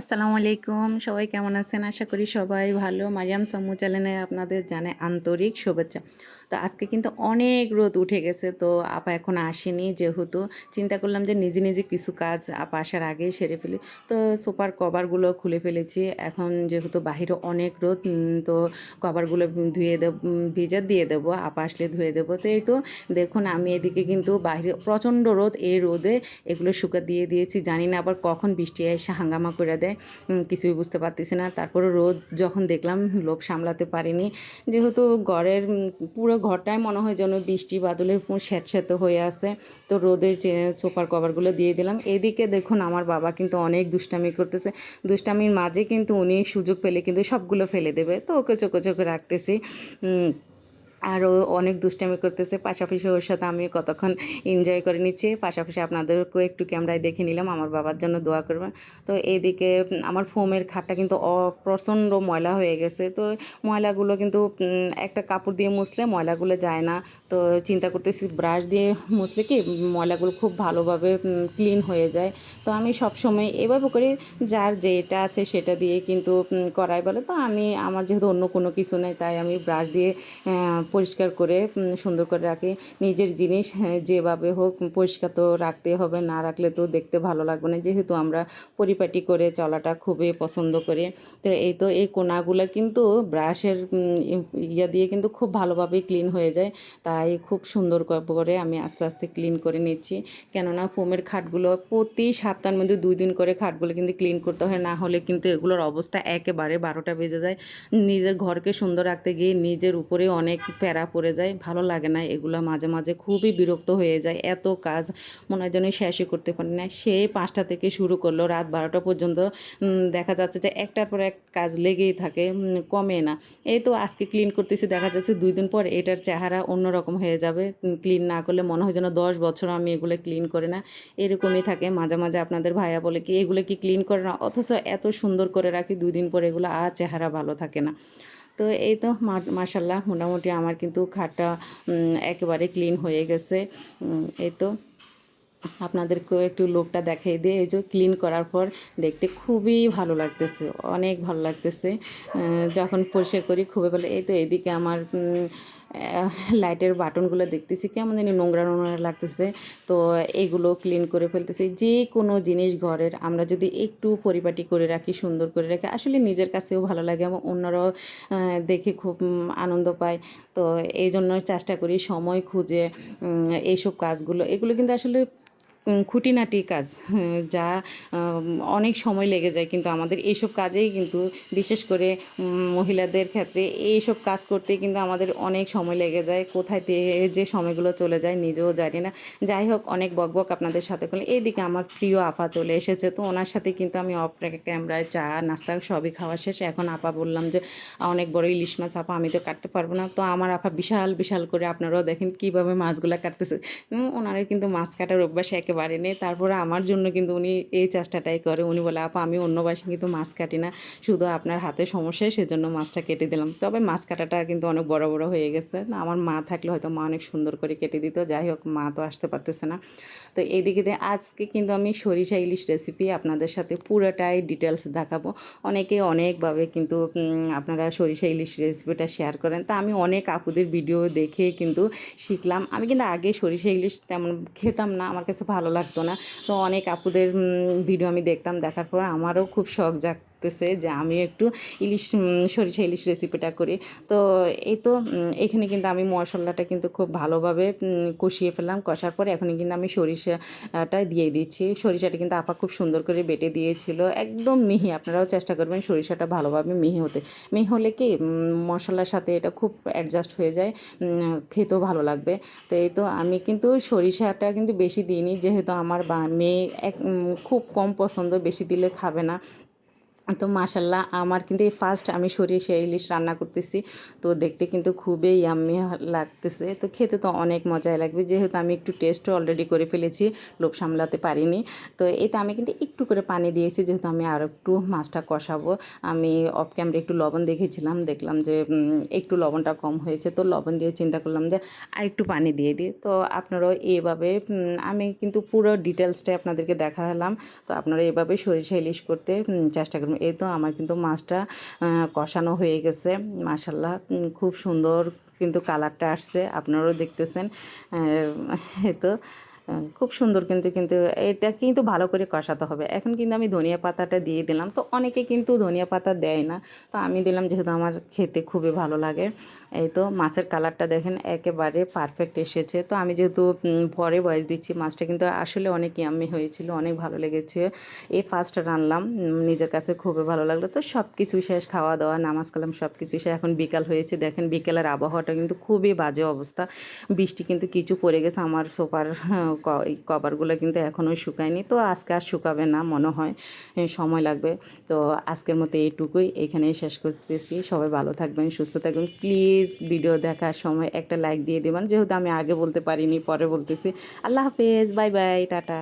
আসসালামু আলাইকুম। সবাই কেমন আছেন? আশা করি সবাই ভালো। মারিয়াম সাম্মু চ্যানেলে আপনাদের জানে আন্তরিক শুভেচ্ছা। তো আজকে কিন্তু অনেক রোদ উঠে গেছে, তো আপা এখন আসেনি যেহেতু। চিন্তা করলাম যে নিজে নিজে কিছু কাজ আপা আসার আগেই সেরে ফেলি। তো সুপার কভারগুলো খুলে ফেলেছি। এখন যেহেতু বাহিরে অনেক রোদ তো কভারগুলো ধুয়ে দেব ভিজে দিয়ে দেবো। আপা আসলে ধুয়ে দেবো। তো এই তো দেখুন, আমি এদিকে কিন্তু বাইরে প্রচণ্ড রোদ। এই রোদে এগুলো শুকা দিয়ে দিয়েছি। জানি না আবার কখন বৃষ্টি এসে হাঙ্গামা করে দেয় কিছুই বুঝতে পারতেছি না। তারপরে রোদ যখন দেখলাম, লোভ সামলাতে পারিনি। যেহেতু ঘরের পুরো ঘরটাই মনে হয় যেন বৃষ্টি বাদলের স্যাঁতস্যাঁত হয়ে আছে। তো রোদে সোফার কভারগুলো দিয়ে দিলাম। এদিকে দেখুন, আমার বাবা কিন্তু অনেক দুষ্টামি করতেছে। দুষ্টামির মাঝে কিন্তু উনি সুযোগ পেলে কিন্তু সবগুলো ফেলে দেবে। তো ওকে চোখে চোখে রাখতেছি। আরও অনেক দুষ্টামি করতেছে। পাশাপাশি ওর সাথে আমি কতক্ষণ এনজয় করে নিচ্ছি। পাশাপাশি আপনাদেরকেও একটু ক্যামেরায় দেখে নিলাম। আমার বাবার জন্য দোয়া করবেন। তো এইদিকে উম, আমার ফোমের খাটটা কিন্তু অ- প্রচণ্ড ময়লা হয়ে গেছে। তো ময়লাগুলো কিন্তু একটা কাপড় দিয়ে মুছলে ময়লাগুলো যায় না। তো চিন্তা করতেছি ব্রাশ দিয়ে মুছলে কি ময়লাগুলো খুব ভালোভাবে ক্লিন হয়ে যায়। তো আমি সবসময় এভাবে করি যার যেটা আছে সেটা দিয়ে কিন্তু করাই বলে। তো আমি আমার যেহেতু অন্য কোনো কিছু নেই তাই আমি ব্রাশ দিয়ে পরিষ্কার করে সুন্দর করে রাখি। নিজের জিনিস হ্যাঁ, যেভাবে হোক পরিষ্কার তো রাখতে হবে না রাখলে তো দেখতে ভালো লাগবে না। যেহেতু আমরা পরিপাটি করে চলাটা খুবই পছন্দ করি তো এই তো এই কোনাগুলো কিন্তু ব্রাশের ইয়া দিয়ে কিন্তু খুব ভালোভাবে ক্লিন হয়ে যায়। তাই খুব সুন্দর করে আমি আস্তে আস্তে ক্লিন করে নিচ্ছি। কেননা ফোমের খাটগুলো প্রতি সপ্তাহের মধ্যে দুই দিন করে খাটগুলো কিন্তু ক্লিন করতে হয় না হলে কিন্তু এগুলোর অবস্থা একেবারে বারোটা বেজে যায়। নিজের ঘরকে সুন্দর রাখতে গিয়ে নিজের উপরে অনেক প্যারা পড়ে যায়, ভালো লাগে না, এগুলো মাঝে মাঝে খুবই বিরক্ত হয়ে যায়। এত কাজ মনে হয় যেন শেষই করতে পারি না। সে পাঁচটা থেকে শুরু করল, রাত বারোটা পর্যন্ত দেখা যাচ্ছে যে একটার পর এক কাজ লেগেই থাকে কমে না। এই তো আজকে ক্লিন করতেছি, দেখা যাচ্ছে দুই দিন পর এটার চেহারা অন্যরকম হয়ে যাবে। ক্লিন না করলে মনে হয় যেন দশ বছর আমি এগুলো ক্লিন করে না। এরকমই থাকে, মাঝে মাঝে আপনাদের ভাইয়া বলে কি, এগুলো কি ক্লিন করে না? অথচ এত সুন্দর করে রাখি, দুই দিন পর এগুলো আর চেহারা ভালো থাকে না। তো এই তো মাশাল্লাহ মোটামুটি আমার কিন্তু খাটটা একেবারে ক্লিন হয়ে গেছে। এই তো। আপনাদেরকেও একটু লোকটা দেখিয়ে দিয়ে এই যে ক্লিন করার পর দেখতে খুবই ভালো লাগতেছে, অনেক ভালো লাগতেছে। যখন পরিষ্কার করি খুবই ভালো। এই তো এদিকে আমার লাইটের বাটনগুলো দেখতেছি, কেমন জানি নোংরা নোংরা লাগতেছে। তো এগুলো ক্লিন করে ফেলতেছি। যে কোনো জিনিস ঘরের আমরা যদি একটু পরিপাটি করে রাখি, সুন্দর করে রাখি, আসলে নিজের কাছেও ভালো লাগে, এবং অন্যরাও দেখে খুব আনন্দ পায়। তো এই জন্য চেষ্টা করি সময় খুঁজে এইসব কাজগুলো, এগুলো কিন্তু আসলে খুঁটিনাটি কাজ হ্যাঁ, যা অনেক সময় লেগে যায়। কিন্তু আমাদের এইসব কাজেই কিন্তু বিশেষ করে মহিলাদের ক্ষেত্রে এইসব কাজ করতে কিন্তু আমাদের অনেক সময় লেগে যায়। কোথায় যে সময়গুলো চলে যায় নিজেও জানি না। যাই হোক অনেক বকবক আপনাদের সাথে করলে এইদিকে আমার প্রিয় আপা চলে এসেছে। তো ওনার সাথে কিন্তু আমি অফ ক্যামেরায় চা নাস্তা সবই খাওয়া শেষ। এখন আপা বললাম যে অনেক বড় ইলিশ মাছ আপা আমি তো কাটতে পারব না। তো আমার আপা বিশাল বিশাল করে আপনারাও দেখেন কীভাবে মাছগুলো কাটতেছে। ওনারা কিন্তু মাছ কাটার অভ্যাস একেবারে নেই তারপরে আমার জন্য কিন্তু উনি এই চেষ্টাটাই করে। উনি বলে, আপা, আমি অন্য বাসে কিন্তু মাছ কাটি না। শুধু আপনার হাতে সমস্যা সেজন্য মাছটা কেটে দিলাম। তবে মাছ কাটাটা কিন্তু অনেক বড় বড় হয়ে গেছে। না, আমার মা থাকলে হয়তো মা অনেক সুন্দর করে কেটে দিত। যাই হোক, মা তো আসতে পারতেছে না। তো এইদিকে আজকে কিন্তু আমি সরিষা ইলিশ রেসিপি আপনাদের সাথে পুরোটাই ডিটেলস দেখাবো। অনেকে অনেকভাবে কিন্তু আপনারা সরিষা ইলিশ রেসিপিটা শেয়ার করেন। তা আমি অনেক আপুদের ভিডিও দেখে কিন্তু শিখলাম। আমি কিন্তু আগে সরিষা ইলিশ তেমন খেতাম না। আমার কাছে ভালো লাগতো না। তো অনেক আপুদের ভিডিও আমি দেখতাম দেখার পর আমারও খুব শখ জাগতেছে যে আমি একটু ইলিশ সরিষা ইলিশ রেসিপিটা করি। তো এই তো এখানে কিন্তু আমি মশলাটা কিন্তু খুব ভালোভাবে কষিয়ে ফেললাম। কষার পরে এখন কিন্তু আমি সরিষাটা দিয়ে দিচ্ছি। সরিষাটা কিন্তু আপা খুব সুন্দর করে বেটে দিয়েছিল। একদম মিহি, আপনারাও চেষ্টা করবেন সরিষাটা ভালোভাবে মিহি হতে। মিহি হলে কি মশলার সাথে এটা খুব অ্যাডজাস্ট হয়ে যায় খেতেও ভালো লাগবে। তো এই তো, আমি কিন্তু সরিষাটা কিন্তু বেশি দিইনি। যেহেতু আমার বা, মেয়ে এক খুব কম পছন্দ, বেশি দিলে খাবে না। তো মাশাল্লাহ আমার কিন্তু এই ফার্স্ট আমি সরিষা, ইলিশ রান্না করতেছি। তো দেখতে কিন্তু খুবই ইয়াম্মি লাগতেছে। তো খেতে তো অনেক মজাই লাগবে। যেহেতু আমি একটু টেস্টও অলরেডি করে ফেলেছি, লোভ সামলাতে পারিনি। তো এতে আমি কিন্তু একটু করে পানি দিয়েছি, যেহেতু আমি আর একটু মাছটা কষাবো। আমি অফ ক্যামেরা একটু লবণ দেখেছিলাম, দেখলাম যে একটু লবণটা কম হয়েছে। তো লবণ দিয়ে চিন্তা করলাম যে আর একটু পানি দিয়ে দিই। তো আপনারাও এভাবে আমি কিন্তু পুরো ডিটেলসটাই আপনাদেরকে দেখালাম। তো আপনারা এভাবে সরিষা, ইলিশ করতে চেষ্টা করবেন এই তো আমার কিন্তু মাছটা কষানো হয়ে গেছে। মাশাল্লাহ খুব সুন্দর কিন্তু কালারটা আসছে, আপনারাও দেখতেছেন। এ তো খুব সুন্দর কিন্তু কিন্তু এটা কিন্তু ভালো করে কষাতে হবে। এখন কিন্তু আমি ধনিয়া পাতাটা দিয়ে দিলাম। তো অনেকে কিন্তু ধনিয়া পাতা দেয় না। তো আমি দিলাম যেহেতু আমার খেতে খুবই ভালো লাগে। এই তো মাছের কালারটা দেখেন একেবারে পারফেক্ট এসেছে। তো আমি যেহেতু পরে বয়স দিচ্ছি, মাছটা কিন্তু আসলে অনেক ইয়াম্মি হয়েছিল, অনেক ভালো লেগেছে। এই ফার্স্ট রানলাম নিজের কাছে খুবই ভালো লাগল। তো সব কিছু শেষ, খাওয়া দাওয়া, নামাজ কালাম সব কিছু শেষ। এখন বিকাল হয়েছে, দেখেন বিকেলের আবহাওয়াটা কিন্তু খুবই বাজে অবস্থা। বৃষ্টি কিন্তু কিছু পড়ে গেছে আমার সোফার কভারগুলো কিন্তু এখনও শুকায়নি। তো আজকে আর শুকাবে না মনে হয় সময় লাগবে। তো আজকের মতো এইটুকুই। এখানেই শেষ করতেছি। সবাই ভালো থাকবেন, সুস্থ থাকবেন। প্লিজ ভিডিও দেখার সময় একটা লাইক দিয়ে দেবেন। যেহেতু আমি আগে বলতে পারিনি, পরে বলতেছি। আল্লাহ হাফেজ, বাই বাই, টাটা।